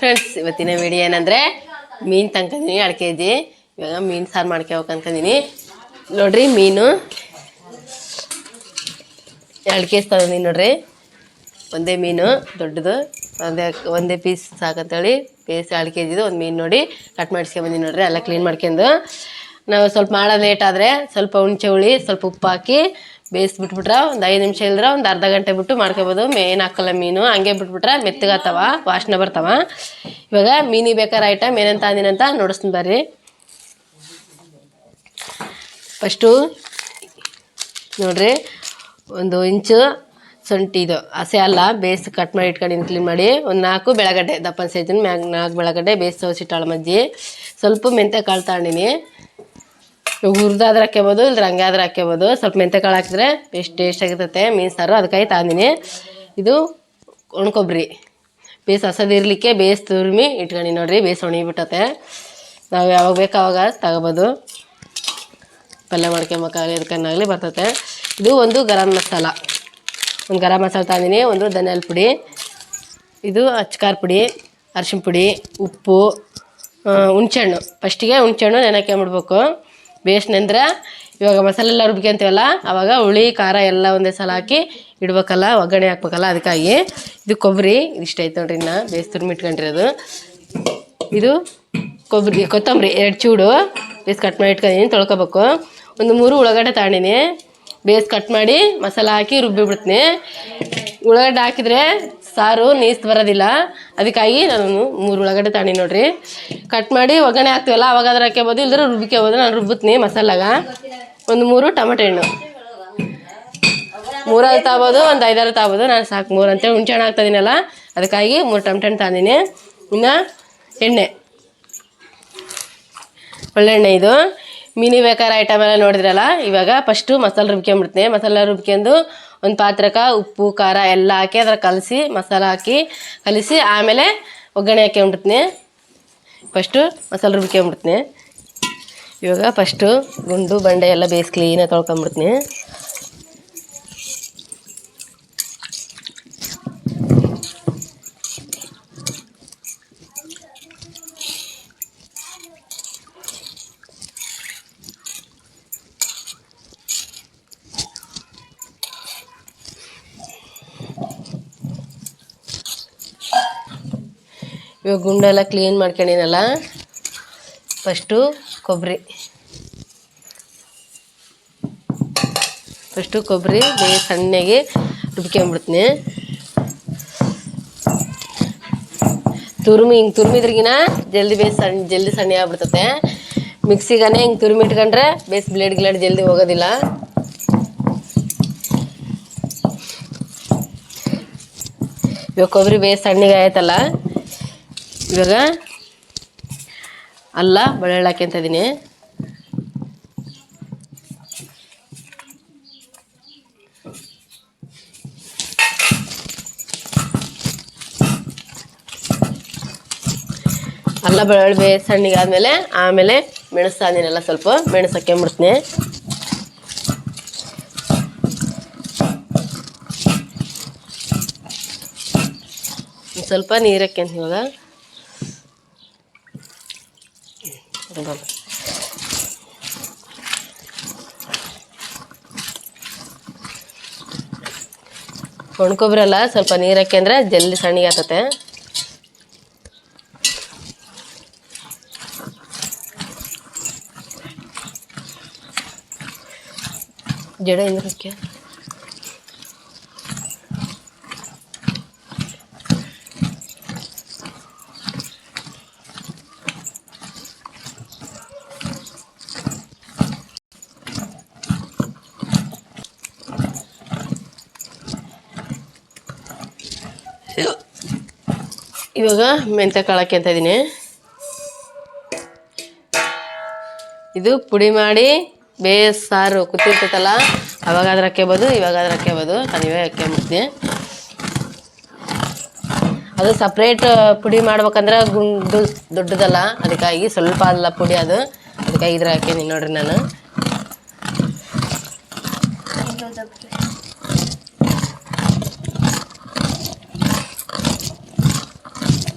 Friends ಇವತ್ತಿನ video ಏನಂದರೆ ಮೀನು ತಂಕಂದೀನಿ ಎರಡು ಕೆ ಜಿ ಇವಾಗ ಮೀನು ಸಾರು ಮಾಡ್ಕೋಬೇಕು ಅನ್ಕೊಂಡಿನಿ ನೋಡ್ರಿ ಮೀನು. ಎರಡು ಕೆ ಜಿ ತಂದಿನಿ ನೋಡ್ರಿ. ಒಂದೇ ಮೀನು, ದೊಡ್ಡದು. ಒಂದೇ ಒಂದೇ ಪೀಸ್ ಸಾಕಂತೇಳಿ ಪೀಸ್ ಎರಡು ಕೆ ಜಿದು ಒಂದು ಮೀನು ನೋಡಿ ಕಟ್ ಮಾಡಿಸ್ಕೊಂಬಂದಿನಿ ನೋಡ್ರಿ, ಎಲ್ಲ ಕ್ಲೀನ್ ಮಾಡ್ಕೊಂಡು. ನಾವು ಸ್ವಲ್ಪ ಮಾಡೋದು ಲೇಟ್ ಆದರೆ ಸ್ವಲ್ಪ ಹುಣ್ಚೆ ಹುಳಿ, ಸ್ವಲ್ಪ ಉಪ್ಪು ಹಾಕಿ ಬೇಯಿಸ್ಬಿಟ್ಬಿಟ್ರೆ, ಒಂದು ಐದು ನಿಮಿಷ ಇಲ್ದ್ರೆ ಒಂದು ಅರ್ಧ ಗಂಟೆ ಬಿಟ್ಟು ಮಾಡ್ಕೊಬೋದು. ಮೇನ್ ಹಾಕಲ್ಲ ಮೀನು. ಹಂಗೆ ಬಿಟ್ಬಿಟ್ರೆ ಮೆತ್ತಗಾತವ ವಾಸನೆ ಬರ್ತಾವ. ಇವಾಗ ಮೀನಿ ಬೇಕಾರ ಐಟಮ್ ಏನಂತ ಅಂದಿನಂತ ನೋಡಿಸ್ತೀನಿ ಬರ್ರಿ. ಫಸ್ಟು ನೋಡ್ರಿ, ಒಂದು ಇಂಚು ಸೊಂಟಿ ಇದು. ಹಸೆ ಅಲ್ಲ ಬೇಸ್ ಕಟ್ ಮಾಡಿ ಇಟ್ಕೊಂಡಿನಿ ಕ್ಲೀನ್ ಮಾಡಿ. ಒಂದು ನಾಲ್ಕು ಬೆಳಗಡ್ಡೆ, ದಪ್ಪನ ಸೇತಿನ ಮ್ಯಾಗ ನಾಲ್ಕು ಬೆಳಗಡ್ಡೆ ಬೇಯಿಸಿ ತೋರಿಸಿಟ್ಟಾಳ ಮಜ್ಜಿ. ಸ್ವಲ್ಪ ಮೆಂತ್ಯ ಕಾಳು ತಗೊಂಡಿನಿ. ಹುರಿದಾದ್ರೆ ಹಾಕ್ಯಬೋದು ಇಲ್ಲ ರಂಗೆ ಆದ್ರೆ ಹಾಕ್ಯಬೋದು ಸ್ವಲ್ಪ ಮೆಂತ್ಯ ಕಾಳು ಹಾಕಿದ್ರೆ ಎಷ್ಟು ಟೇಸ್ಟ್ ಆಗಿರ್ತೈತೆ, ಮೀನು ಸಾರು. ಅದಕ್ಕಾಗಿ ತಾಂದಿನಿ ಇದು ಒಣಕೊಬ್ರಿ ಬೇಸ್ ಹಸದಿರ್ಲಿಕ್ಕೆ ಬೇಸ್ ತುರ್ಮಿ ಇಟ್ಕೊಂಡು ನೋಡ್ರಿ, ಬೇಸ್ ಒಣಗಿಬಿಟ್ಟತೆ. ನಾವು ಯಾವಾಗ ಬೇಕು ಅವಾಗ ತಗೋಬೋದು. ಪಲ್ಯ ಮಾಡ್ಕೊಂಬೇಕಾಗಲಿ ಅದಕ್ಕನ್ನಾಗಲಿ ಬರ್ತತೆ. ಇದು ಒಂದು ಗರಂ ಮಸಾಲ. ಒಂದು ಗರಂ ಮಸಾಲ ತಂದಿನಿ ಒಂದು ಧನಿಯಾಲ ಪುಡಿ. ಇದು ಅಚ್ಕಾರ್ ಪುಡಿ ಅರ್ಶಿಣ ಪುಡಿ, ಉಪ್ಪು ಹುಣ್ಸೆಹಣ್ಣು. ಫಸ್ಟಿಗೆ ಹುಣ್ಸೆಹಣ್ಣು ನೆನಕ್ಕೊಂಬಿಡ್ಬೇಕು ಬೇಸ್ ನೆಂದ್ರೆ ಇವಾಗ ಮಸಾಲೆ ಎಲ್ಲ ರುಬ್ಕೊಂತೀವಲ್ಲ ಆವಾಗ ಹುಳಿ, ಖಾರ ಎಲ್ಲ ಒಂದೇ ಸಲ ಹಾಕಿ ಇಡ್ಬೇಕಲ್ಲ, ಒಗ್ಗರಣೆ ಹಾಕ್ಬೇಕಲ್ಲ, ಅದಕ್ಕಾಗಿ ಇದು ಕೊಬ್ಬರಿ ಇಷ್ಟೈತೆ ನೋಡ್ರಿ ಇನ್ನು ಬೇಸ್ ತುರ್ಮಿ ಇಟ್ಕೊಂಡಿರೋದು. ಇದು ಕೊಬ್ಬರಿ, ಕೊತ್ತಂಬರಿ, ಎರಡು ಚೂಡು ಬೇಸ್ ಕಟ್ ಮಾಡಿ ಇಟ್ಕೊಂಡಿನಿ ತೊಳ್ಕೊಬೇಕು. ಒಂದು ಮೂರು ಉಳ್ಳಾಗಡ್ಡೆ ತಗೊಂಡಿನಿ ಬೇಸ್ ಕಟ್ ಮಾಡಿ ಮಸಾಲ ಹಾಕಿ ರುಬ್ಬಿ ಬಿಡ್ತೀನಿ ಉಳ್ಳಾಗಡ್ಡೆ ಹಾಕಿದ್ರೆ ಸಾರು ನೀಸ್ ಬರೋದಿಲ್ಲ ಅದಕ್ಕಾಗಿ ನಾನು ಮೂರು ಉಳ್ಳಾಗಡ್ಡೆ ತಾಣಿ ನೋಡ್ರಿ. ಕಟ್ ಮಾಡಿ ಒಗ್ಗರಣೆ ಹಾಕ್ತೀವಲ್ಲ ಅವಾಗ ಹಾಕ್ಯಬೋದು ಇಲ್ದ್ರೆ ರುಬ್ಬಿಕ್ಯಬೋದು ನಾನು ರುಬ್ಬುತ್ತೀನಿ ಮಸಾಲಾಗ. ಒಂದು ಮೂರು ಟೊಮೆಟೊ ಹಣ್ಣು. ಮೂರಲ್ಲಿ ತಗೋಬೋದು ಒಂದು ಐದಾರು ತಗೋಬೋದು ನಾನು ಸಾಕು ಮೂರು ಅಂತೇಳಿ ಹುಣ್ಸೆ ಹಣ್ಣು ಹಾಕ್ತಾಯಿದ್ದೀನಲ್ಲ ಅದಕ್ಕಾಗಿ ಮೂರು ಟೊಮೆಟೊ ಹಣ್ಣು ತಂದೀನಿ ಇನ್ನು ಎಣ್ಣೆ. ಒಳ್ಳೆಣ್ಣೆ ಇದು. ಮಿನಿ ಬೇಕಾದ ಐಟಮ್ ಎಲ್ಲ ನೋಡಿದ್ರಲ್ಲ, ಇವಾಗ ಫಸ್ಟು ಮಸಾಲೆ ರುಬ್ಕೊಂಬಿಡ್ತೀನಿ ಮಸಾಲೆ ರುಬ್ಕೊಂಡು ಒಂದು ಪಾತ್ರಕ್ಕೆ ಉಪ್ಪು, ಖಾರ ಎಲ್ಲ ಹಾಕಿ ಅದ್ರ ಕಲಸಿ, ಮಸಾಲ ಹಾಕಿ ಕಲಿಸಿ ಆಮೇಲೆ ಒಗ್ಗರಣೆ ಹಾಕೊಂಬಿಡ್ತೀನಿ ಫಸ್ಟು ಮಸಾಲೆ ರುಬ್ಕೊಂಬಿಡ್ತೀನಿ ಇವಾಗ ಫಸ್ಟು ಗುಂಡು, ಬಂಡೆ ಎಲ್ಲ ಬೇಯಿಸಿ ಕ್ಲೀನಾಗಿ ತೊಳ್ಕೊಂಬಿಡ್ತೀನಿ ಇವಾಗ ಗುಂಡೆಲ್ಲ ಕ್ಲೀನ್ ಮಾಡ್ಕೊಂಡಿನಲ್ಲ? ಫಸ್ಟು ಕೊಬ್ಬರಿ ಫಸ್ಟು ಕೊಬ್ಬರಿ ಬೇಗ ಸಣ್ಣಗೆ ರುಬ್ಕೊಂಬಿಡ್ತೀನಿ. ತುರುಮಿ, ಹಿಂಗೆ ತುರ್ಮಿದ್ರಿಗಿನ ಜಲ್ದಿ ಬೇಸ್ ಸಣ್ಣ ಜಲ್ದಿ ಸಣ್ಣ ಆಗ್ಬಿಡ್ತತೆ. ಮಿಕ್ಸಿಗಾನೆ ಹಿಂಗೆ ತುರುಮಿ ಇಟ್ಕೊಂಡ್ರೆ ಬೇಸ್ ಬ್ಲೇಡ್ ಗ್ಲೇಡ್ ಜಲ್ದಿ ಹೋಗೋದಿಲ್ಲ. ಇವಾಗ ಕೊಬ್ಬರಿ ಬೇಸ್ ಸಣ್ಣಗೆ ಆಯ್ತಲ್ಲ? ಇವಾಗ ಅಲ್ಲ ಬೆಳ್ಳುಳ್ಳಿ ಹಾಕ್ಯಂತ ಇದ್ದೀನಿ. ಅಲ್ಲ ಬೆಳ್ಳುಳ್ಳಿ ಬೇ ಸಣ್ಣಗೆ ಆದಮೇಲೆ ಆಮೇಲೆ ಮೆಣಸು ತಂದಿನೆಲ್ಲ ಸ್ವಲ್ಪ ಮೆಣಸು ಹಾಕ್ಯಂಬಿಡ್ತೀನಿ ಸ್ವಲ್ಪ ನೀರು ಹಾಕ್ಯಂತ ಇವಾಗ. ಹೌದಲ್ಲ. ಒಣ್ಕೊಬ್ರಲ್ಲ ಸ್ವಲ್ಪ ನೀರು ಹಾಕ್ಯಂದ್ರೆ ಜಲ್ದಿ ಸಣ್ಣಗೆ ಆಗ್ತತೆ ಜಡ ಹಾಕ್ಯ ಇವಾಗ ಮೆಂತ್ಯ ಕಾಳು ಅಂತ ಇದ್ದೀನಿ. ಇದು ಪುಡಿ ಮಾಡಿ ಬೇಸಾರು ಸಾರು ಕುತ್ತಿರ್ತೈತಲ್ಲ ಅವಾಗ ಅದ್ರ ಹಾಕ್ಯಬೋದು ಇವಾಗ ಹಾಕ್ಯಬೋದು ನಾನು ಇವಾಗ ಹಾಕ್ಕೊಂಬಿಡ್ತೀನಿ ಅದು ಸಪ್ರೇಟ್ ಪುಡಿ ಮಾಡ್ಬೇಕಂದ್ರೆ ಗುಂಡು ದೊಡ್ಡದಲ್ಲ, ಅದಕ್ಕಾಗಿ ಸ್ವಲ್ಪ ಅಲ್ಲ ಪುಡಿ ಅದು. ಅದಕ್ಕಾಗಿ ಇದ್ರ ಹಾಕ್ಯನಿ ನೋಡ್ರಿ ನಾನು.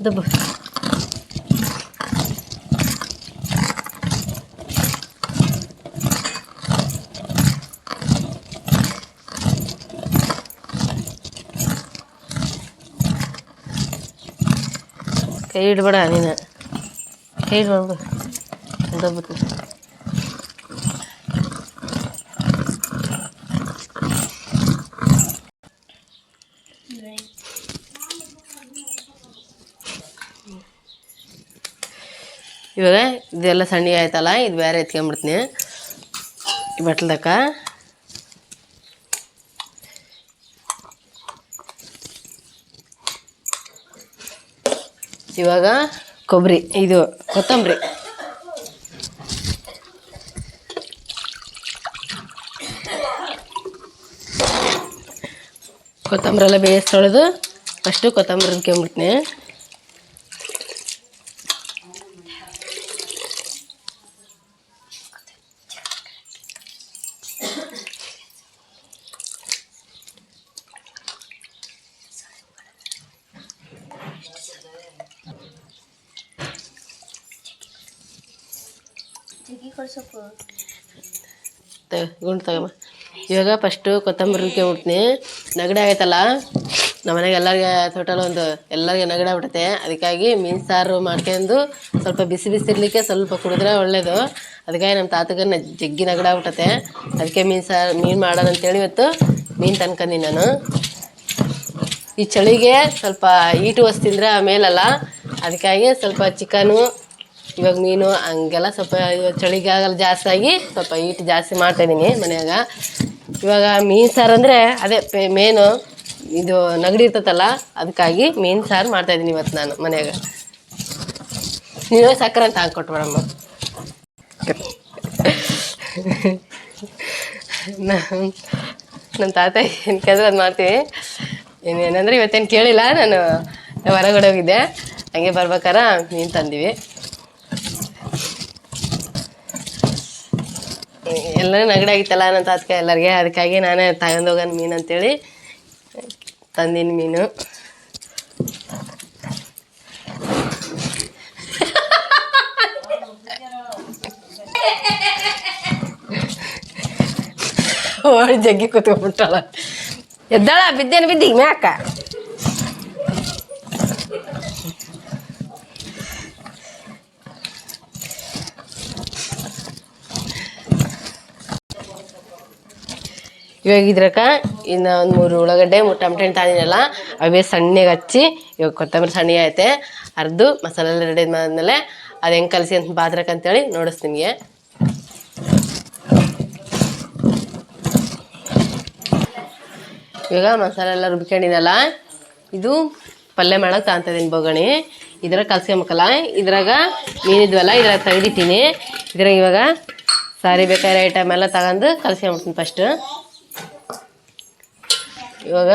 ದಬ್ಬು ಕೈ ಇಡ್ಬೇಡ ನೀನು ಕೈ ಇಡ್ಬೇಡ ಇವಾಗ ಇದೆಲ್ಲ ಸಣ್ಣ ಆಯ್ತಲ್ಲ, ಇದು ಬೇರೆ ಎತ್ಕೊಂಬಿಡ್ತೀನಿ ಈ ಬಟ್ಲದಕ್ಕ ಇವಾಗ ಕೊಬ್ಬರಿ, ಇದು ಕೊತ್ತಂಬರಿ. ಕೊತ್ತಂಬರಿ ಎಲ್ಲ ಬೇಯಿಸಿ ತೊಳೆದು ಫಸ್ಟು ಕೊತ್ತಂಬರಿ ರುಬ್ಕೊಂಬಿಡ್ತೀನಿ ಇವಾಗ ಫಸ್ಟು ಕೊತ್ತಂಬರಿ ಹುಟ್ಟಿನಿ ನಗಡೆ ಆಗೈತಲ್ಲ, ನಮ್ಮ ಮನೆಗೆ ಎಲ್ಲರಿಗೆ ಟೋಟಲ್ ಒಂದು ಎಲ್ಲರಿಗೆ ನಗಡೆ ಬಿಡುತ್ತೆ ಅದಕ್ಕಾಗಿ ಮೀನು ಸಾರು ಮಾಡ್ಕೊಂಡು ಸ್ವಲ್ಪ ಬಿಸಿ ಬಿಸಿ ಇರಲಿಕ್ಕೆ ಸ್ವಲ್ಪ ಕುಡಿದ್ರೆ ಒಳ್ಳೆಯದು ಅದಕ್ಕಾಗಿ ನಮ್ಮ ತಾತಗನ್ನ ಜಗ್ಗಿ ನಗಡ ಆಗ್ಬಿಟ್ಟತೆ ಅದಕ್ಕೆ ಮೀನು ಸಾರು, ಮೀನು ಮಾಡೋಣ ಅಂತೇಳಿ ಇವತ್ತು ಮೀನು ತನ್ಕಂದಿ ನಾನು. ಈ ಚಳಿಗೆ ಸ್ವಲ್ಪ ಈಟು ವಸ್ತು ತಿಂದರೆ ಮೇಲಲ್ಲ. ಅದಕ್ಕಾಗಿ ಸ್ವಲ್ಪ ಚಿಕನು ಇವಾಗ ಮೀನು, ಹಂಗೆಲ್ಲ ಸ್ವಲ್ಪ ಇವಾಗ ಚಳಿಗೆ ಆಗಲ್ಲ ಜಾಸ್ತಿ ಆಗಿ ಸ್ವಲ್ಪ ಈಟು ಜಾಸ್ತಿ ಮಾಡ್ತಾಯಿದ್ದೀನಿ ಮನ್ಯಾಗ. ಇವಾಗ ಮೀನು ಸಾರು ಅಂದರೆ ಅದೇ ಮೇನು ಇದು ನಗಡಿ ಇರ್ತೈತಲ್ಲ, ಅದಕ್ಕಾಗಿ ಮೀನು ಸಾರು ಮಾಡ್ತಾಯಿದ್ದೀನಿ ಇವತ್ತು ನಾನು ಮನೆಯಾಗ. ನೀವೇ ಸಕ್ಕರೆ ಅಂತ ಹಾಕ್ಕೊಟ್ಟು ಮೇಡಮ್ಮ ನಮ್ಮ ತಾತ ಏನು ಕೇಳಿದ್ರೆ ಅದು ಮಾಡ್ತೀವಿ ಇನ್ನೇನಂದ್ರೆ ಇವತ್ತೇನು ಕೇಳಿಲ್ಲ, ನಾನು ಹೊರಗಡೆ ಹೋಗಿದ್ದೆ. ಹಂಗೆ ಬರ್ಬೇಕಾರ ಮೀನು ತಂದೀವಿ. ಎಲ್ಲರೂ ನಗಡೆ ಆಗಿತ್ತಲ್ಲ ನನ್ನ ತಾತಕ ಎಲ್ಲರಿಗೆ. ಅದಕ್ಕಾಗಿ ನಾನೇ ತಗೊಂಡೋಗೋಣ ಮೀನು ಅಂತೇಳಿ ತಂದಿನ ಮೀನು. ಜಗ್ಗಿ ಕೂತ್ಕೊಂಡ್ಬಿಟ್ಟಲ್ಲ ಎದ್ದಾಳ, ಬಿದ್ದೇನು, ಬಿದ್ದಿ, ಮ್ಯಾಕ? ಇವಾಗ ಇದ್ರಕ ಇನ್ನು ಒಂದು ಮೂರು ಉಳ್ಳಾಗಡ್ಡೆ, ಮೂರು ಟಮಟೆ ಹಣ್ಣು ತಂದಿನಲ್ಲ, ಅವೇ ಸಣ್ಣಗೆ ಹಚ್ಚಿ, ಇವಾಗ ಕೊತ್ತಂಬರಿ ಸಣ್ಣಗೆ ಐತೆ ಅರ್ದು ಮಸಾಲೆ ಎಲ್ಲ ರೆಡಿ ಆದ್ಮೇಲೆ ಅದು ಹೆಂಗೆ ಕಲಸಿ ಅಂತ ಪಾತ್ರಕ್ಕೆ ಅಂತೇಳಿ ನೋಡಿಸ್ತೀನಿ ನಿಮಗೆ. ಇವಾಗ ಮಸಾಲೆ ಎಲ್ಲ ರುಬ್ಕೊಂಡಿನಲ್ಲ, ಇದು ಪಲ್ಯ ಮಾಡೋಕೆ ತಾಂತದೀನಿ ಬೊಗಣಿ. ಇದ್ರಾಗ ಕಲ್ಸ್ಕೊಂಬೇಕಲ್ಲ, ಇದ್ರಾಗ ಮೀನಿದ್ವಲ್ಲ ಇದ್ರಾಗ ತೆಗ್ದಿಟ್ಟಿನಿ. ಇದ್ರಾಗ ಇವಾಗ ಸಾರಿ ಬೇಕಾದ್ರೆ ಐಟಮ್ ಎಲ್ಲ ತಗೊಂಡು ಕಲ್ಸ್ಕೊಂಬಿಡ್ತೀನಿ ಫಸ್ಟು ಇವಾಗ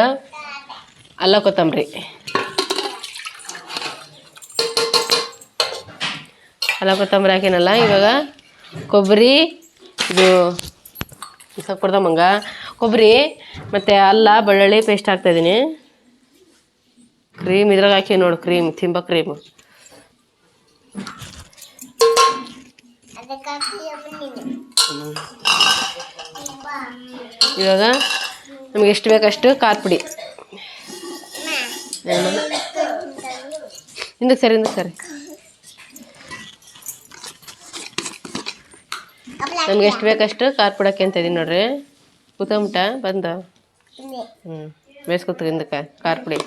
ಅಲ್ಲ ಕೊತ್ತಂಬರಿ. ಅಲ್ಲ ಕೊತ್ತಂಬರಿ ಹಾಕಿನಲ್ಲ ಇವಾಗ ಕೊಬ್ಬರಿ ಇದು ಕೊಡ್ದಮ್ಮಂಗ ಕೊಬ್ಬರಿ ಮತ್ತು ಅಲ್ಲ ಬೆಳ್ಳುಳ್ಳಿ ಪೇಸ್ಟ್ ಹಾಕ್ತಾಯಿದ್ದೀನಿ ಕ್ರೀಮ್ ಇದ್ರಾಗ ಹಾಕಿ ನೋಡು ಕ್ರೀಮ್ ತಿಂಬ ಕ್ರೀಮು ಇವಾಗ ನಮ್ಗೆ ಎಷ್ಟು ಬೇಕಷ್ಟು ಖಾರ ಪುಡಿ. ಹಿಂದಕ್ಕೆ ಸರಿ ಹಿಂದಕ್ಕೆ ಸರಿ. ನಮ್ಗೆ ಎಷ್ಟು ಬೇಕಷ್ಟು ಖಾರ ಪುಡಿ ಅಂತ ಇದೀನಿ ನೋಡ್ರಿ. ಕೂತ್ಕೊಂಬಿಟ್ಟ ಬಂದ? ಹ್ಞೂ ಬೇಯಿಸ್ಕೊತ ಹಿಂದಕ್ಕೆ ಖಾರ ಪುಡಿ.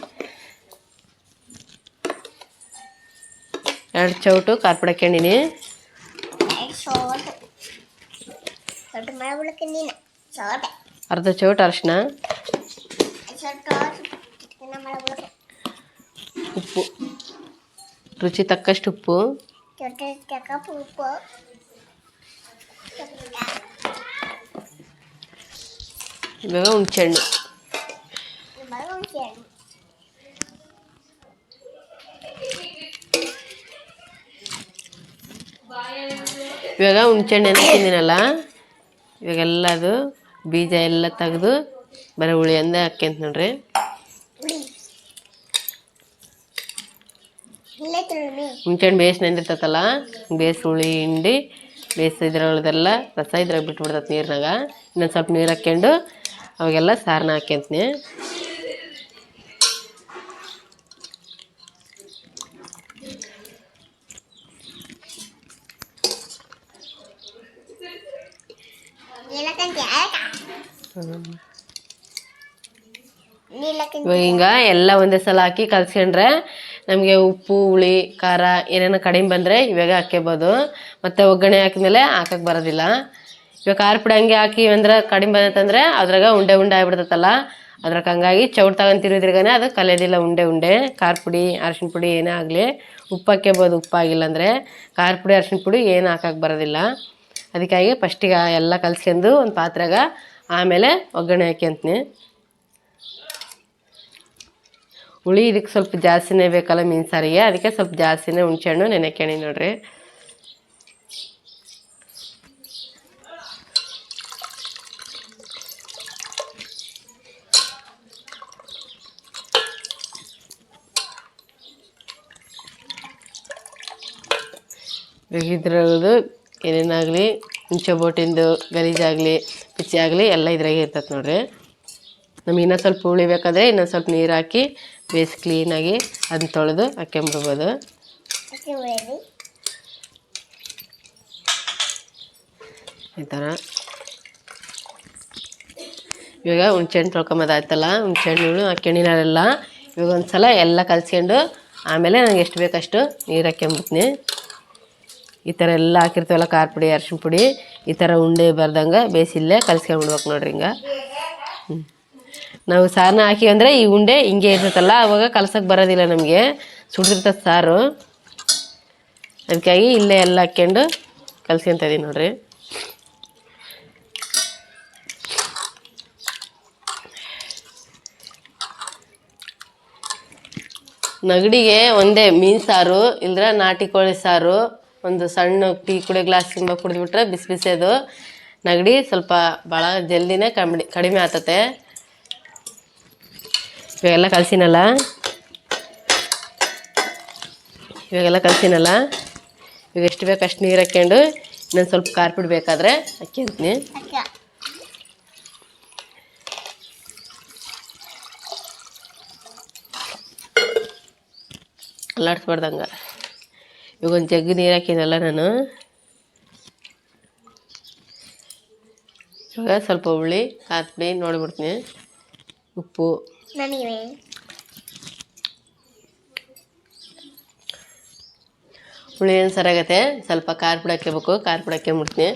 ಎರಡು ಚೌಟು ಖಾರ ಪುಡಿ ಹಾಕ್ಯಂಡಿನಿ ಅರ್ಧ ಚೌಟ ಅರಿಶಿನ ಉಪ್ಪು ರುಚಿ ತಕ್ಕಷ್ಟು ಉಪ್ಪು ಇವಾಗ ಹುಣ್ಸೆಹಣ್ಣು ಇವಾಗ ಹುಣ್ಸೆಹಣ್ಣು ನೆನೆಸಿದ್ದೀನಲ್ಲ ಇವಾಗೆಲ್ಲ ಅದು ಬೀಜ ಎಲ್ಲ ತೆಗೆದು ಬರೀ ಹುಳಿ ಅಂದೇ ಹಾಕ್ಯಂತ ನೋಡ್ರಿ. ಮುಂಚೆಣ್ಣೆ ಬೇಸ್ ನೆಂದಿರ್ತೈತಲ್ಲ ಬೇಸು ಹುಳಿ ಹಿಂಡಿ ಬೇಸ್ ಇದ್ರೊಳದೆಲ್ಲ ರಸ ಇದ್ರಾಗ ಬಿಟ್ಬಿಡ್ತೈತೆ ನೀರಿನಾಗ. ಇನ್ನೊಂದು ಸ್ವಲ್ಪ ನೀರು ಹಾಕ್ಕೊಂಡು ಅವಾಗೆಲ್ಲ ಸಾರನ್ನ ಹಾಕ್ಯಂತೀನಿ. ಇವಾಗ ಹಿಂಗೆ ಎಲ್ಲ ಒಂದೇ ಸಲ ಹಾಕಿ ಕಲ್ಸ್ಕೊಂಡ್ರೆ ನಮಗೆ ಉಪ್ಪು, ಹುಳಿ, ಖಾರ ಏನೇನೋ ಕಡಿಮೆ ಬಂದರೆ ಇವಾಗ ಹಾಕ್ಕೋಬೋದು ಮತ್ತು ಒಗ್ಗರಣೆ ಹಾಕಿದ್ಮೇಲೆ ಹಾಕಕ್ಕೆ ಬರೋದಿಲ್ಲ. ಇವಾಗ ಖಾರ ಪುಡಿ ಹಂಗೆ ಹಾಕಿ ಅಂದ್ರೆ ಕಡಿಮೆ ಬಂದಂತಂದರೆ ಅದ್ರಾಗ ಉಂಡೆ ಉಂಡೆ ಆಗ್ಬಿಡ್ತೈತಲ್ಲ, ಅದ್ರಾಗ ಹಂಗಾಗಿ ಚೌಟ್ ತಗೊಂತಿರೋದ್ರಿಗಾನೆ ಅದು ಕಲಿಯೋದಿಲ್ಲ ಉಂಡೆ ಉಂಡೆ. ಖಾರ ಪುಡಿ ಅರ್ಶಿಣ ಪುಡಿ ಏನೇ ಆಗಲಿ ಉಪ್ಪು ಹಾಕ್ಕೋಬೋದು ಉಪ್ಪು ಆಗಿಲ್ಲ ಅಂದರೆ. ಖಾರ ಪುಡಿ ಅರ್ಶಿಣ ಪುಡಿ ಏನು ಹಾಕಕ್ಕೆ ಬರೋದಿಲ್ಲ. ಅದಕ್ಕಾಗಿ ಫಸ್ಟಿಗೆ ಎಲ್ಲ ಕಲ್ಸ್ಕೊಂಡು ಒಂದು ಪಾತ್ರೆಗೆ ಆಮೇಲೆ ಒಗ್ಗರಣೆ ಹಾಕ್ಯಂತೀನಿ. ಹುಳಿ ಇದಕ್ಕೆ ಸ್ವಲ್ಪ ಜಾಸ್ತಿನೇ ಬೇಕಲ್ಲ ಮೀನು ಸಾರಿಗೆ, ಅದಕ್ಕೆ ಸ್ವಲ್ಪ ಜಾಸ್ತಿನೇ ಹುಣ್ಸೆಹಣ್ಣು ನೆನೆಕ್ಯಾಣಿ ನೋಡ್ರಿ. ಇದ್ರದ್ದು ಏನೇನಾಗಲಿ, ಹುಣಸೆ ಬೋಟಿಂದು ಗಲೀಜಾಗಲಿ ಪಿಚ್ಚಿ ಆಗಲಿ ಎಲ್ಲ ಇದ್ರಾಗೆ ಇರ್ತೈತೆ ನೋಡ್ರಿ. ನಮಗೆ ಇನ್ನೊಂದು ಸ್ವಲ್ಪ ಹುಳಿ ಬೇಕಾದರೆ ಇನ್ನೊಂದು ಸ್ವಲ್ಪ ನೀರು ಹಾಕಿ ಬೇಸ್ ಕ್ಲೀನಾಗಿ ಅದನ್ನ ತೊಳೆದು ಹಾಕ್ಕೊಂಬಿಡ್ಬೋದು ಈ ಥರ. ಇವಾಗ ಹುಣ್ಸೆಹಣ್ಣು ತೊಳ್ಕೊಂಬೋದಾಯ್ತಲ್ಲ ಹುಣ್ಸೆಹಣ್ಣು ಹಾಕ್ಕೊಂಡಿನಾರೆಲ್ಲ ಇವಾಗ ಒಂದು ಸಲ ಎಲ್ಲ ಕಲಸ್ಕೊಂಡು ಆಮೇಲೆ ನಂಗೆ ಎಷ್ಟು ಬೇಕಷ್ಟು ನೀರು ಹಾಕ್ಕೊಂಬಿಡ್ತೀನಿ. ಈ ಥರ ಎಲ್ಲ ಹಾಕಿರ್ತೀವಲ್ಲ, ಖಾರ ಪುಡಿ, ಅರ್ಶಿಣ ಪುಡಿ. ಈ ಥರ ಉಂಡೆ ಬರ್ದಂಗೆ ಬೇಯಿಸಿಲ್ಲೇ ಕಲ್ಸ್ಕೊಂಬಿಡ್ಬೇಕು ನೋಡ್ರಿ ಹಿಂಗೆ. ನಾವು ಸಾರನ್ನ ಹಾಕಿ ಅಂದರೆ ಈ ಉಂಡೆ ಹಿಂಗೆ ಇರ್ತೈತಲ್ಲ, ಅವಾಗ ಕಲ್ಸಕ್ಕೆ ಬರೋದಿಲ್ಲ ನಮಗೆ. ಸುಡಿರ್ತದೆ ಸಾರು. ಅದಕ್ಕಾಗಿ ಇಲ್ಲೇ ಎಲ್ಲ ಹಾಕ್ಕೊಂಡು ಕಲ್ಸ್ಕೊಂತ ನೋಡ್ರಿ. ನಗಡಿಗೆ ಒಂದೇ ಮೀನು ಸಾರು, ಇಲ್ದ್ರೆ ನಾಟಿ ಕೋಳಿ ಸಾರು. ಒಂದು ಸಣ್ಣ ಟೀ ಕುಡಿ ಗ್ಲಾಸ್ ತುಂಬ ಕುಡಿದ್ಬಿಟ್ರೆ ಬಿಸಿ ಬಿಸಿ ಅದು. ನಗಡಿ ಸ್ವಲ್ಪ ಭಾಳ ಜಲ್ದಿನೇ ಕಮ್ಮಿ ಕಡಿಮೆ ಆಗ್ತತೆ. ಇವಾಗೆಲ್ಲ ಕಲಸಿನಲ್ಲ? ಇವಾಗೆಲ್ಲ ಕಲಸಿನಲ್ಲ? ಇವಾಗ ಎಷ್ಟು ಬೇಕು ಅಷ್ಟು ನೀರು ಹಾಕ್ಕೊಂಡು ಇನ್ನೊಂದು ಸ್ವಲ್ಪ ಕಾರ್ಪಿಡ್ ಪುಡಿ ಬೇಕಾದರೆ ಹಾಕ್ಯಂತೀನಿ ಅಲ್ಲಾಡ್ಸ್ಬಾರ್ದಂಗೆ ಇವಾಗ ಒಂದು ಜಗ್ಗು ನೀರು ಹಾಕಿನಲ್ಲ ನಾನು. ಇವಾಗ ಸ್ವಲ್ಪ ಹುಳಿ ಖಾರ ಪುಡಿ ನೋಡಿಬಿಡ್ತೀನಿ. ಉಪ್ಪು. ಹುಳಿ ಏನು ಸರಾಗತ್ತೆ ಸ್ವಲ್ಪ ಖಾರ ಪುಡಿ ಹಾಕ್ಕೋಬೇಕು ಖಾರ ಪುಡಿ ಹಾಕ್ಕೊಂಬಿಡ್ತೀನಿ.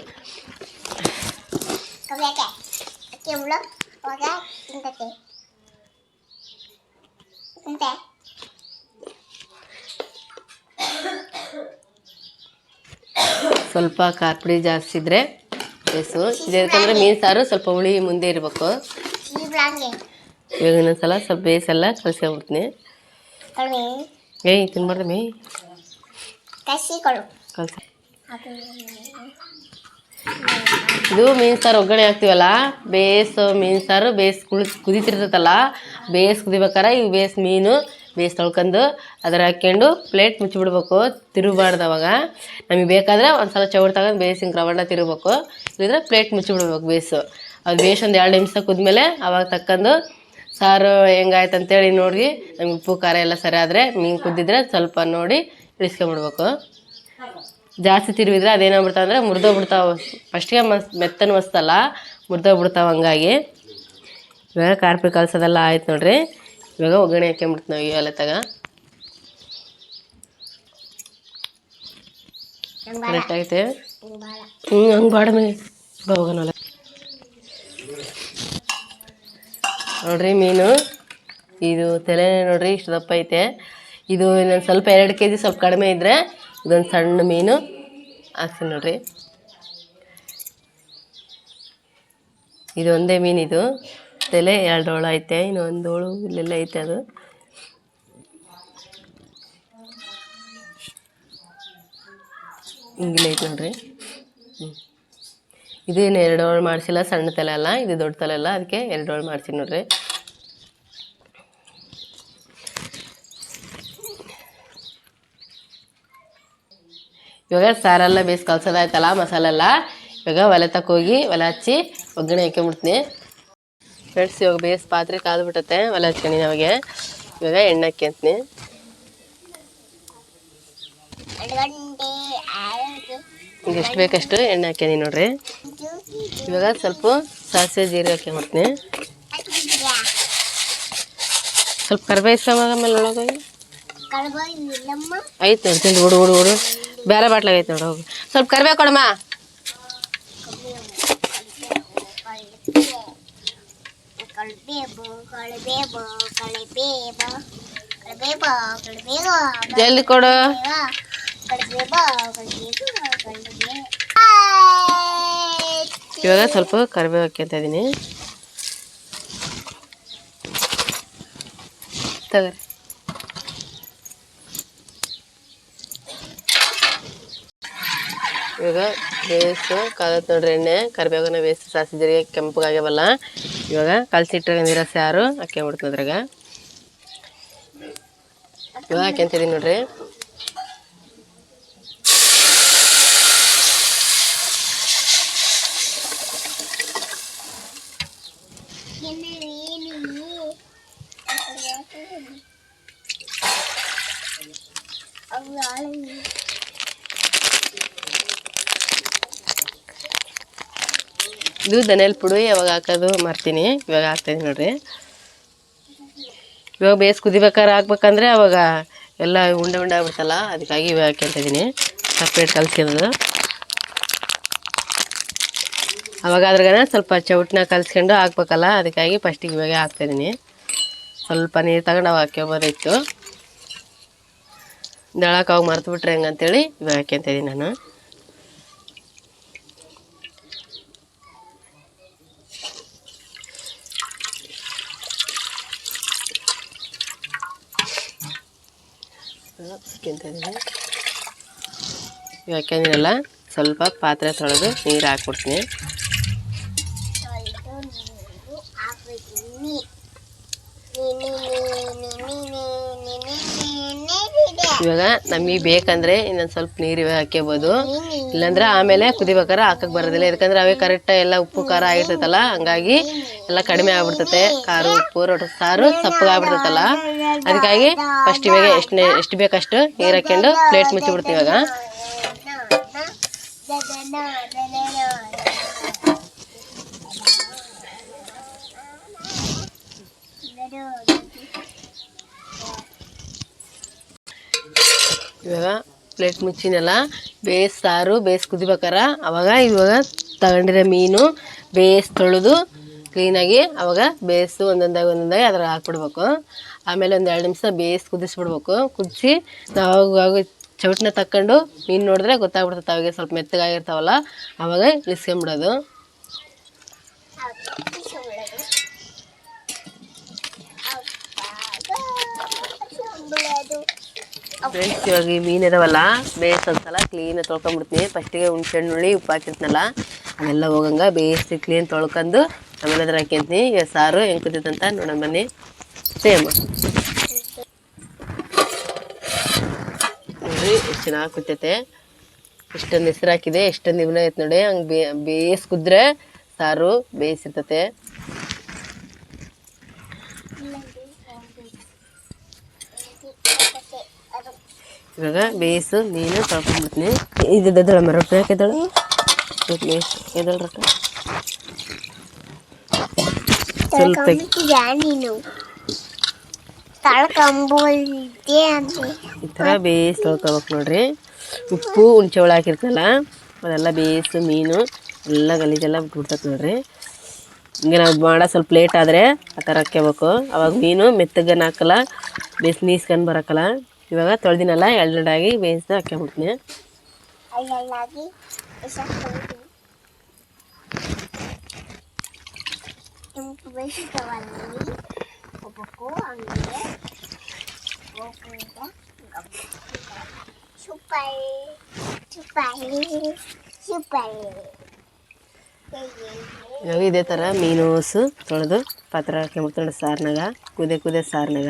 ಸ್ವಲ್ಪ ಖಾರ ಪುಡಿ ಜಾಸ್ತಿ ಇದ್ರೆ ಬೇಸು ಇದಂದ್ರೆ ಮೀನು ಸಾರು, ಸ್ವಲ್ಪ ಹುಳಿ ಮುಂದೆ ಇರಬೇಕು. ಇವಾಗ ಇನ್ನೊಂದ್ಸಲ ಸ್ವಲ್ಪ ಬೇಸೆಲ್ಲ ಕಲ್ಸ್ಕೊಂಬಿಡ್ತೀನಿ ಏಯ್, ತಿನ್ಬಾರ್ದು ಮೇ. ಕಲ್ಸ ಇದು ಮೀನು ಸಾರು ಒಗ್ಗರಣೆ ಹಾಕ್ತೀವಲ್ಲ? ಬೇಸ್ ಮೀನು ಸಾರು ಬೇಸ್ ಕುಳಿ ಕುದಿತಿರ್ತೈತಲ್ಲ ಬೇಸ್ ಕುದಿಬೇಕಾರೆ ಇವು ಬೇಸ್ ಮೀನು. ಬೇಸ್ ತೊಳ್ಕೊಂಡು ಅದರ ಹಾಕ್ಕೊಂಡು ಪ್ಲೇಟ್ ಮುಚ್ಚಿಬಿಡ್ಬೇಕು. ತಿರುಗಬಾರ್ದು ಅವಾಗ ನಮಗೆ ಬೇಕಾದ್ರೆ ಒಂದು ಸಲ ಚೌಡ್ ತಗೊಂಡು ಬೇಸ್ ಹಿಂಗೆ ರವಣ್ಣ ತಿರುಗಬೇಕು ಇಲ್ಲಿದ್ರೆ ಪ್ಲೇಟ್ ಮುಚ್ಚಿಬಿಡ್ಬೇಕು ಬೇಯಿಸು ಅದು ಬೇಯಿಸಿ ಒಂದು ಎರಡು ನಿಮಿಷ ಕುದ್ಮೇಲೆ ಅವಾಗ ತಕ್ಕಂದು ಸಾರು ಹೆಂಗಾಯ್ತು ಅಂತೇಳಿ ನೋಡಿ ನಮ್ಗೆ ಉಪ್ಪು, ಖಾರ ಎಲ್ಲ ಸರಿ ಆದರೆ ಮೀನು ಕುದ್ದಿದ್ರೆ ಸ್ವಲ್ಪ ನೋಡಿ ಇಳಿಸ್ಕೊಂಬಿಡ್ಬೇಕು. ಜಾಸ್ತಿ ತಿರುವಿದ್ರೆ ಅದೇನಾಗ್ಬಿಡ್ತಾವೆ ಅಂದರೆ ಮುರಿದೋಗ್ಬಿಡ್ತಾವೆ ಫಸ್ಟಿಗೆ ಮಸ್ ಮೆತ್ತನ ಮಸ್ತಲ್ಲ ಮುರಿದೋಗ್ಬಿಡ್ತಾವೆ ಹಂಗಾಗಿ. ಇವಾಗ ಕಾರ್ಪಿ ಕಲ್ಸೋದೆಲ್ಲ ಆಯ್ತು ನೋಡ್ರಿ. ಇವಾಗ ಒಗ್ಗರಣೆ ಹಾಕೊಂಬಿಡ್ತು ನಾವು ಇವೆಲ್ಲ ತಗ ಕರೆಕ್ಟ್ ಆಗೈತೆ. ಹ್ಞೂ ಹಂಗೆ ಬಾಡ ಮೇ ಹೋಗೋಣಲ್ಲ ನೋಡ್ರಿ ಮೀನು. ಇದು ತಲೆನೇ ನೋಡ್ರಿ ಇಷ್ಟು ದಪ್ಪ ಐತೆ. ಇದು ಇನ್ನೊಂದು ಸ್ವಲ್ಪ ಎರಡು ಕೆ ಜಿ ಸ್ವಲ್ಪ ಕಡಿಮೆ ಇದ್ದರೆ ಇದೊಂದು ಸಣ್ಣ ಮೀನು. ಹಾಕ್ತೀನಿ ನೋಡ್ರಿ. ಇದು ಒಂದೇ ಮೀನು ಇದು ತಲೆ ಎರಡು ಹೋಳು ಐತೆ ಇನ್ನೊಂದು ಹೋಳು ಇಲ್ಲೆಲ್ಲ ಐತೆ ಅದು. ಹಿಂಗಿಲ್ಲ ಐತೆ ನೋಡ್ರಿ. ಇದೇನು ಎರಡು ಹೋಳು ಮಾಡಿಸಿಲ್ಲ, ಸಣ್ಣ ತಲೆ ಅಲ್ಲ, ಇದು ದೊಡ್ಡ ತಲೆ ಅಲ್ಲ, ಅದಕ್ಕೆ ಎರಡು ಹೋಳು ಮಾಡ್ತೀನಿ ನೋಡ್ರಿ. ಇವಾಗ ಸಾರೆಲ್ಲ ಬೇಯಿಸಿ ಕಲ್ಸೋದಾಯ್ತಲ್ಲ ಮಸಾಲೆಲ್ಲ ಇವಾಗ ಒಲೆ ತಕ್ಕೋಗಿ ಒಲೆ ಹಚ್ಚಿ ಒಗ್ಗರಣೆ ಹಾಕ್ಕೊಂಬಿಡ್ತೀನಿ. ಫ್ರೆಂಡ್ಸ್ ಇವಾಗ ಬೇಸ್ ಪಾತ್ರೆ ಕಾದ್ಬಿಟ್ಟತೆ ಒಲೆ ಹಚ್ಕೊಂಡು ನಮಗೆ ಇವಾಗ ಎಣ್ಣೆ ಹಾಕ್ಯಂತೀನಿ. ಈಗ ಎಷ್ಟು ಬೇಕಷ್ಟು ಎಣ್ಣೆ ಹಾಕ್ಯಾನಿ ನೋಡ್ರಿ. ಇವಾಗ ಸ್ವಲ್ಪ ಸಾಸಿವೆ ಜೀರಿಗೆ ಹಾಕ್ಕೊಂಬಿಡ್ತೀನಿ ಸ್ವಲ್ಪ ಕರ್ಬೇವು ಇಸ್ಕೊಂಬ ಆಮೇಲೆ ಒಳಗೋಗಿ ಐತೆ ನೋಡ್ತೀನಿ ಹುಡು ಹುಡು ಹುಡು ಬೇರೆ ಬಾಟ್ಲಾಗೈತೆ ನೋಡು ಹೋಗು. ಸ್ವಲ್ಪ ಕರ್ಬೇವು ಕೊಡಮ್ಮ. ಜಲ್ದಿ ಕೊಡು? ಇವಾಗ ಸ್ವಲ್ಪ ಕರಿಬೇವು ಹಾಕ್ಯಂತ ಇದೀನಿ. ತಗರಿ ಇವಾಗ ಬೇಸು ಕಾದತ್ ನೋಡ್ರಿ ಎಣ್ಣೆ ಕರಿಬೇವನ್ನ ಬೇಯಿಸಿ ಸಾಸಿ ಜರಿಗೆ ಕೆಂಪಗಾಗ್ಯಾವಲ್ಲ. ಇವಾಗ ಕಲ್ಸಿಟ್ಟಾಗ ಸಾರು ಅಕ್ಕಿ ಅದ್ರಾಗ. ಇವಾಗ ಹಾಕ್ಯಂತಿದೀನಿ ನೋಡ್ರಿ. ಇದು ದನೆಯಲ್ಲಿ ಪುಡಿ ಯಾವಾಗ ಹಾಕೋದು ಮರ್ತೀನಿ ಇವಾಗ ಹಾಕ್ತಾಯಿದ್ದೀನಿ ನೋಡ್ರಿ. ಇವಾಗ ಬೇಸ್ ಕುದಿಬೇಕಾದ್ರೆ ಹಾಕ್ಬೇಕಂದ್ರೆ ಅವಾಗ ಎಲ್ಲ ಉಂಡೆ ಉಂಡೆ ಆಗ್ಬಿಡ್ತಲ್ಲ, ಅದಕ್ಕಾಗಿ ಇವಾಗ ಹಾಕ್ಯಂತ ಇದ್ದೀನಿ. ಸಪ್ರೇಟ್ ಕಲ್ಸ್ಕೊಂಡು ಅವಾಗ ಅದ್ರಾಗ ಸ್ವಲ್ಪ ಚೌಟ್ನ ಕಲ್ಸ್ಕೊಂಡು ಹಾಕ್ಬೇಕಲ್ಲ, ಅದಕ್ಕಾಗಿ ಫಸ್ಟಿಗೆ ಇವಾಗ ಹಾಕ್ತಾಯಿದ್ದೀನಿ ಸ್ವಲ್ಪ ನೀರು ತಗೊಂಡು ಅವಾಗ ಹಾಕ್ಕೊಬೋದಿತ್ತು ದಳಕ್ಕೆ ಅವಾಗ ಮರ್ತು ಬಿಟ್ರೆ ಹೆಂಗಂತೇಳಿ ಇವಾಗ ಹಾಕ್ಯಂತ ಇದ್ದೀನಿ ನಾನು. ಇವಾಗ ಹಾಕ್ಯಂದಿನಲ್ಲ ಸ್ವಲ್ಪ ಪಾತ್ರೆ ತೊಳೆದು ನೀರು ಹಾಕ್ಬಿಡ್ತೀನಿ. ಇವಾಗ ನಮಗೆ ಬೇಕಂದ್ರೆ ಇನ್ನೊಂದು ಸ್ವಲ್ಪ ನೀರು ಇವಾಗ ಹಾಕ್ಕೋಬೋದು ಇಲ್ಲಾಂದ್ರೆ ಆಮೇಲೆ ಕುದಿಬೇಕಾದ್ರೆ ಹಾಕಕ್ಕೆ ಬರೋದಿಲ್ಲ. ಯಾಕಂದ್ರೆ ಅವೇ ಕರೆಕ್ಟಾಗಿ ಎಲ್ಲ ಉಪ್ಪು, ಖಾರ ಆಗಿರ್ತೈತಲ್ಲ, ಹಂಗಾಗಿ ಎಲ್ಲ ಕಡಿಮೆ ಆಗ್ಬಿಡ್ತೈತೆ. ಖಾರು ಉಪ್ಪು ರೊಟ್ಟಿ ಸಾರು ಸಪ್ಪಗಾಗ್ಬಿಡ್ತೈತಲ್ಲ ಅದಕ್ಕಾಗಿ ಫಸ್ಟ್ ಇವಾಗ ಎಷ್ಟು ಎಷ್ಟು ಬೇಕಷ್ಟು ನೀರು ಹಾಕ್ಕೊಂಡು ಪ್ಲೇಟ್ ಮುಚ್ಚಿಬಿಡ್ತೀವಿ ಇವಾಗ. ಇವಾಗ ಪ್ಲೇಟ್ ಮುಚ್ಚಿನಲ್ಲ. ಬೇಸ್ ಸಾರು, ಬೇಸ್ ಕುದಿಬೇಕಾರ. ಅವಾಗ ಇವಾಗ ತಗೊಂಡಿರೋ ಮೀನು ಬೇಸ್ ತೊಳೆದು ಕ್ಲೀನಾಗಿ ಅವಾಗ ಬೇಸು ಒಂದೊಂದಾಗಿ ಒಂದೊಂದಾಗಿ ಅದ್ರಾಗ ಹಾಕ್ಬಿಡ್ಬೇಕು. ಆಮೇಲೆ ಒಂದು ಎರಡು ನಿಮಿಷ ಬೇಸ್ ಕುದಿಸ್ಬಿಡ್ಬೇಕು. ಕುದಿಸಿ ನಾವು ಚೌಟ್ನ ತಕ್ಕೊಂಡು ಮೀನು ನೋಡಿದ್ರೆ ಗೊತ್ತಾಗ್ಬಿಡ್ತೈತೆ ಅವಾಗ ಸ್ವಲ್ಪ ಮೆತ್ತಗಾಗಿರ್ತಾವಲ್ಲ. ಅವಾಗ ಇಳಿಸ್ಕೊಂಬಿಡೋದು ಫ್ರೆಂಡ್ಸ್ ಇವಾಗ ಈ ಮೀನು ಇದಾವಲ್ಲ ಬೇಸ್ ಒಂದ್ಸಲ ಕ್ಲೀನ್ ತೊಳ್ಕೊಂಬಿಡ್ತೀನಿ. ಫಸ್ಟಿಗೆ ಹುಣ್ಸೆ ಹಣ್ಣು ಉಪ್ಪು ಹಾಕಿರ್ತೀನಲ್ಲ, ಅದೆಲ್ಲ ಹೋಗಂಗ ಬೇಯಿಸಿ ಕ್ಲೀನ್ ತೊಳ್ಕೊಂಡು ಆಮೇಲೆ ಅದ್ರ ಹಾಕ್ಯಂತೀನಿ. ಈಗ ಸಾರು ಹೆಂಗೆ ಕುದಿತಂತ ನೋಡೋಣ ಬನ್ನಿ. ಸೇಮ್ ನೋಡ್ರಿ ಎಷ್ಟು ಚೆನ್ನಾಗಿ ಕುತ್ತೈತೆ ಇಷ್ಟೊಂದು ಹೆಸರು ಹಾಕಿದೆ ಎಷ್ಟೊಂದು ಇವನ ಐತೆ ನೋಡಿ. ಹಂಗೆ ಬೇ ಬೇಯಿಸ್ ಕುದ್ರೆ ಸಾರು ಬೇಯಿಸಿರ್ತತೆ. ಇವಾಗ ಬೇಯಿಸು ಮೀನು ಕಳ್ಕೊಂಡ್ಬಿಡ್ತೀನಿ ಇದು ಎದಳ ರೊಟ್ಟಿ ಹಾಕಿದಳು ಎದಳ ರೊಟ್ಟಿ ಸ್ವಲ್ಪ ಈ ಥರ ಬೇಯಿಸಿ ತೊಳ್ಕೊಬೇಕು ನೋಡ್ರಿ. ಉಪ್ಪು ಹುಣ್ಸೆ ಹುಳ ಹಾಕಿರ್ತಲ್ಲ ಅದೆಲ್ಲ ಬೇಯಿಸು ಮೀನು ಎಲ್ಲ ಗಲೀಜೆಲ್ಲ ಬಿಟ್ಬಿಡ್ತೈತೆ ನೋಡ್ರಿ. ಹಿಂಗೆ ನಾವು ಮಾಡೋ ಸ್ವಲ್ಪ ಲೇಟ್ ಆದರೆ ಆ ಥರ ಹಾಕ್ಕೋಬೇಕು. ಅವಾಗ ಮೀನು ಮೆತ್ತಗನ ಹಾಕಲ್ಲ ಬೇಸ್ ನೀಸ್ಕೊಂಡು ಬರೋಕ್ಕಲ್ಲ ಇವಾಗ ತೊಳೆದಿನಲ್ಲ ಎರಡೆರಡಾಗಿ ಬೇಯಿಸ್ದು ಹಾಕ್ಕೊಂಬಿಡ್ತೀನಿ. ಅಲ್ಲೆಲ್ಲಾಗಿ ಎಷ್ಟಾಗ್ತದೆ ಕೆಂಪು ಬೇಯಿಸಿದವಲ್ಲಿ ಹೋಗ್ಬೇಕು ಹಂಗೆ ಹೋಗ್ಬಿಟ್ಟು ಸೂಪರ್ ಸೂಪರ್ ಸೂಪರ್ ಇವಾಗ ಇದೇ ಥರ ಮೀನು ಹೂಸು ತೊಳೆದು ಪಾತ್ರ ಹಾಕ್ಕೊಂಬಿಡ್ತಾಳೆ ಸಾರ್ನಾಗ ಕುದೆ ಕುದೆ ಸಾರ್ನಾಗ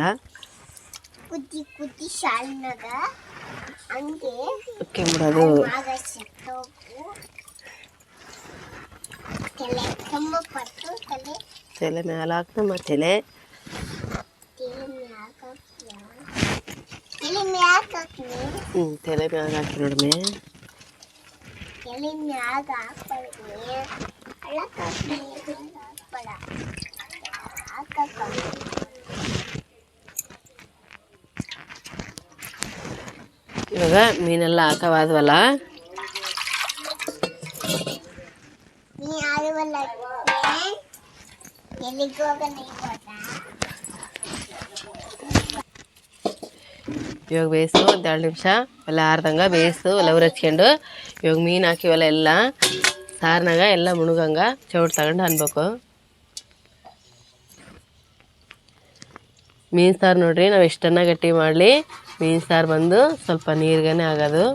ಕುದ್ದಿ ಕುದ್ದಿ ಶಾಲ್ನಾಗ ಹಂಗೆ ಕೆಂಬಿಡೋದು ಆಗ ಸಿಕ್ಕೋಗು ತಲೆ ತುಂಬ ಪಟ್ಟು ತಲೆ ತಲೆ ಮೇಲೆ ಹಾಕ್ತು ಮತ್ತು ತಲೆ ತಲೆ ಮ್ಯಾಗ ತಲೆ ಮ್ಯಾಗ ಹಾಕ್ನಿ ಹ್ಞೂ ತಲೆ ಮ್ಯಾಗ ಹಾಕಿ ನೋಡ್ಮೆ ತಲೆ ಮ್ಯಾಗ ಹಾಕ್ಬಾರ್ದು ಅಳಕ್ ಹಾಕ್ನಿ ಹಾಕ್ಬೇಡ ಹಾಕಕ್ಕ ಇವಾಗ ಮೀನೆಲ್ಲ ಹಾಕವಾದ್ವಲ್ಲ? ಇವಾಗ ಬೇಯಿಸು ಒಂದು ಎರಡು ನಿಮಿಷ. ಎಲ್ಲ ಆರ್ದಂಗ ಬೇಯಿಸು ಎಲ್ಲ ಹಚ್ಕೊಂಡು ಇವಾಗ ಮೀನು ಹಾಕಿವಲ್ಲ ಎಲ್ಲ ಸಾರ್ನಾಗ ಎಲ್ಲ ಮುಳುಗಂಗ ಚೌಟ್ ತಗೊಂಡು ಅನ್ಬೇಕು. ಮೀನು ಸಾರು ನೋಡ್ರಿ, ನಾವು ಎಷ್ಟನ್ನ ಗಟ್ಟಿ ಮಾಡಲಿ, ಮೀನು ಸಾರು ಬಂದು ಸ್ವಲ್ಪ ನೀರ್ಗನೆ ಆಗೋದು.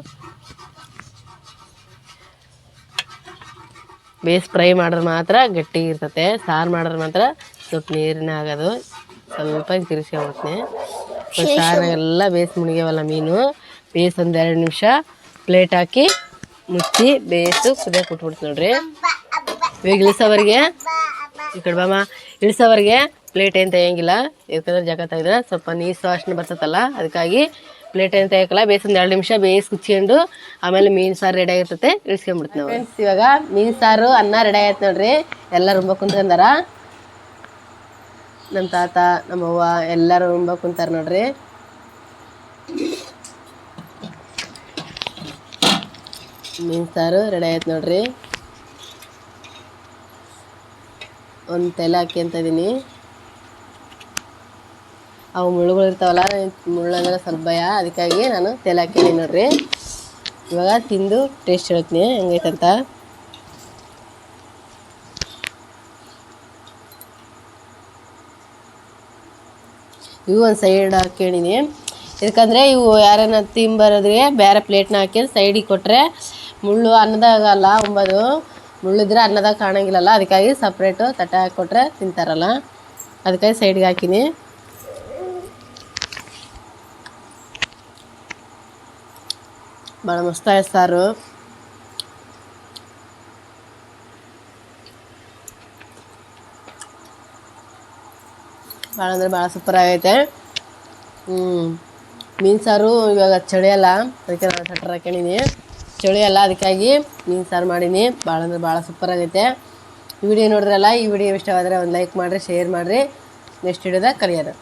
ಬೇಸ್ ಫ್ರೈ ಮಾಡಿದ್ರೆ ಮಾತ್ರ ಗಟ್ಟಿ ಇರ್ತತೆ ಸಾರು ಮಾಡಿದ್ರೆ ಮಾತ್ರ ಸ್ವಲ್ಪ ನೀರಿನ ಆಗೋದು. ಸ್ವಲ್ಪ ತಿರ್ಸ್ಕೊಂಬಿಡ್ತೀನಿ ಎಲ್ಲ ಬೇಸ್ ಮುಣಿಗ್ಯಾವಲ್ಲ ಮೀನು. ಬೇಸ್ ಒಂದು ಎರಡು ನಿಮಿಷ ಪ್ಲೇಟ್ ಹಾಕಿ ಮುಚ್ಚಿ ಬೇಸು ಕುದಿಯಕ್ಕೆ ಕೊಟ್ಬಿಡ್ತೀನಿ ನೋಡ್ರಿ. ಇವಾಗ ಇಳಿಸೋವರೆಗೆ ಈ ಕಡೆ ಬಾಮ ಇಳಿಸೋವರೆಗೆ ಪ್ಲೇಟ್ ಏನು ತೆಗಿಯಂಗಿಲ್ಲ. ಯಾಕಂದ್ರೆ ಜಗತ್ತಾಗಿದ್ರೆ ತೆಗೆದ್ರೆ ಸ್ವಲ್ಪ ನೀರು ಸುವಾಸನೆ ಬರ್ತದಲ್ಲ ಅದಕ್ಕಾಗಿ ಪ್ಲೇಟ್ ಅಂತ ಬೇಸ್ ಒಂದು ಎರಡು ನಿಮಿಷ ಬೇಯಿಸಿ ಕುಚ್ಕೊಂಡು, ಆಮೇಲೆ ಮೀನು ಸಾರು ರೆಡಿ ಆಗಿರ್ತೈತೆ ಇಳಿಸ್ಕೊಂಬಿಡ್ತೀವಿ ನಾವು. ಫ್ರೆಂಡ್ಸ್ ಇವಾಗ ಮೀನು ಸಾರು, ಅನ್ನ ರೆಡಿ ಆಯ್ತು ನೋಡ್ರಿ. ಎಲ್ಲ ರುಂಬ ಕುಂತ್ಕೊಂಡಾರ? ನಮ್ಮ ತಾತ ನಮ್ಮವ್ವ ಎಲ್ಲರೂ ರುಂಬ ಕುಂತಾರ ನೋಡ್ರಿ. ಮೀನು ಸಾರು ರೆಡಿ ಆಯ್ತು ನೋಡ್ರಿ. ಒಂದು ತೆಲೆ ಹಾಕಿ ಅಂತ ಇದೀನಿ. ಅವು ಮುಳ್ಳುಗಳು ಇರ್ತಾವಲ್ಲ, ಮುಳ್ಳಂದ್ರೆ ಸ್ವಲ್ಪ ಭಯ. ಅದಕ್ಕಾಗಿ ನಾನು ತೆಲೆ ಹಾಕಿದ್ದೀನಿ ನೋಡ್ರಿ. ಇವಾಗ ತಿಂದು ಟೇಸ್ಟ್ ಹೇಳ್ತೀನಿ ಹೆಂಗೈತಂತ. ಇವು ಒಂದು ಸೈಡ್ ಹಾಕ್ಕೊಂಡಿನಿ. ಯಾಕಂದರೆ ಇವು ಯಾರನ್ನ ತಿಂಬರೋದ್ರಿಗೆ ಬೇರೆ ಪ್ಲೇಟ್ನ ಹಾಕಿ ಸೈಡಿಗೆ ಕೊಟ್ಟರೆ ಮುಳ್ಳು ಅನ್ನದಾಗಲ್ಲ ಉಂಬೋದು ಮುಳ್ಳಿದ್ರೆ ಅನ್ನದಾಗ ಕಾಣಂಗಿಲ್ಲಲ್ಲ, ಅದಕ್ಕಾಗಿ ಸಪ್ರೇಟು ತಟ್ಟೆ ಹಾಕಿ ಕೊಟ್ಟರೆ ತಿಂತಾರಲ್ಲ. ಅದಕ್ಕಾಗಿ ಸೈಡ್ಗೆ ಹಾಕಿನಿ. ಭಾಳ వాళ్ళందరూ ಸಾರು. ಭಾಳ ಅಂದ್ರೆ ಭಾಳ ಸೂಪರ್ ಆಗೈತೆ. ಹ್ಞೂ ಮೀನು ಸಾರು ಇವಾಗ ಚಳಿ ಅಲ್ಲ, ಅದಕ್ಕೆ ನಾನು ಸಟ್ರ ಹಾಕೊಂಡಿನಿ ಚಳಿ ಅಲ್ಲ, ಅದಕ್ಕಾಗಿ ಮೀನು ಸಾರು ಮಾಡೀನಿ. ಭಾಳ ಅಂದ್ರೆ ಭಾಳ ಸೂಪರ್ ಆಗೈತೆ. ಈ ವಿಡಿಯೋ ನೋಡಿದ್ರಲ್ಲ, ಈ ವಿಡಿಯೋ ಇಷ್ಟವಾದರೆ ಒಂದು ಲೈಕ್ ಮಾಡಿರಿ ಶೇರ್ ಮಾಡಿರಿ. ನೆಕ್ಸ್ಟ್ ವಿಡಿಯೋದಾಗ ಕಲಿಯೋದು.